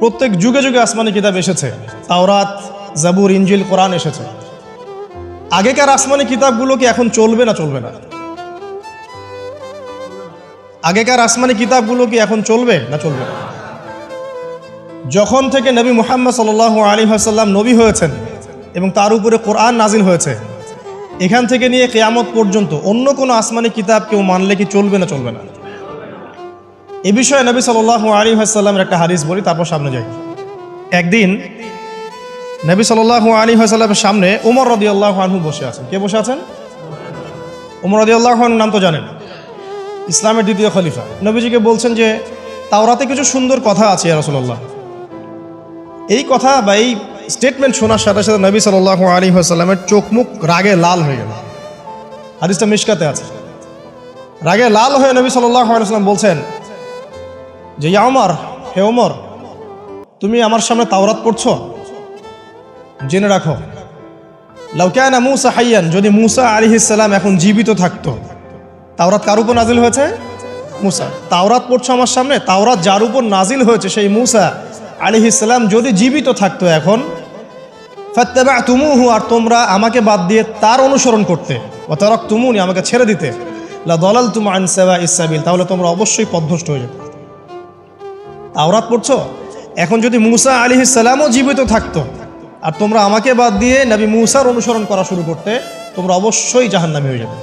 প্রত্যেক যুগে যুগে আসমানি কিতাব এসেছে। তাওরাত, জাবুর ইঞ্জিল কোরআন এসেছে। আগেকার আসমানি কিতাবগুলো কি এখন চলবে না চলবে না? আগেকার আসমানি কিতাবগুলো কি এখন চলবে না চলবে না? যখন থেকে নবী মুহাম্মদ সাল আলী হাসাল্লাম নবী হয়েছেন এবং তার উপরে কোরআন নাজিল হয়েছে, এখান থেকে নিয়ে কেয়ামত পর্যন্ত অন্য কোনো আসমানি কিতাব কেউ মানলে কি চলবে না চলবে না? এ বিষয়ে নবী সাল আলী হাসাল্লামের একটা হাদিস বলি, তারপর সামনে যাই। একদিন নবী সাল আলী হাসাল্লামের সামনে উমর রদি আনহু বসে আছেন। কে বসে আছেন? উমর রদি আল্লাহ নাম তো জানেন ইসলামের দ্বিতীয় খলিফা। নবীজিকে বলছেন যে, তাওরাতে কিছু সুন্দর কথা আছে রসল্লাহ এই কথা বা এই স্টেটমেন্ট শোনার সাথে সাথে নবী সাল আলী আসাল্লামের চোখ মুখ রাগে লাল হয়ে গেল। হাদিসটা মিশকাতে আছে। রাগে লাল হয়ে নবী সাল্লাহ সাল্লাম বলছেন যে ইয়া ওমর, হে ওমর, তুমি আমার সামনে তাওরাত পড়ছো? জেনে রাখো। লাউকায়না মুসা হাইয়ান, যদি মুসা আলী ইসাল্লাম এখন জীবিত থাকতো, তাওরাত কার উপর নাজিল হয়েছে? মুসা। তাওরাত পড়ছো আমার সামনে, তাওরাত যার উপর নাজিল হয়েছে সেই মুসা আলী ইসলাম যদি জীবিত থাকতো এখন ফাত্তাবা তুমুহু আর তোমরা আমাকে বাদ দিয়ে তার অনুসরণ করতে ও তারক তুমুনি আমাকে ছেড়ে দিতে লা দলাল তুম আনসাবা ইসাবিল তাহলে তোমরা অবশ্যই পদভ্রষ্ট হয়ে যেত। তাওরাত পড়ছো? এখন যদি মুসা আলী সালামও জীবিত থাকতো, আর তোমরা আমাকে বাদ দিয়ে নবী মুসার অনুসরণ করা শুরু করতে, তোমরা অবশ্যই জাহান্নামি হয়ে যাবে।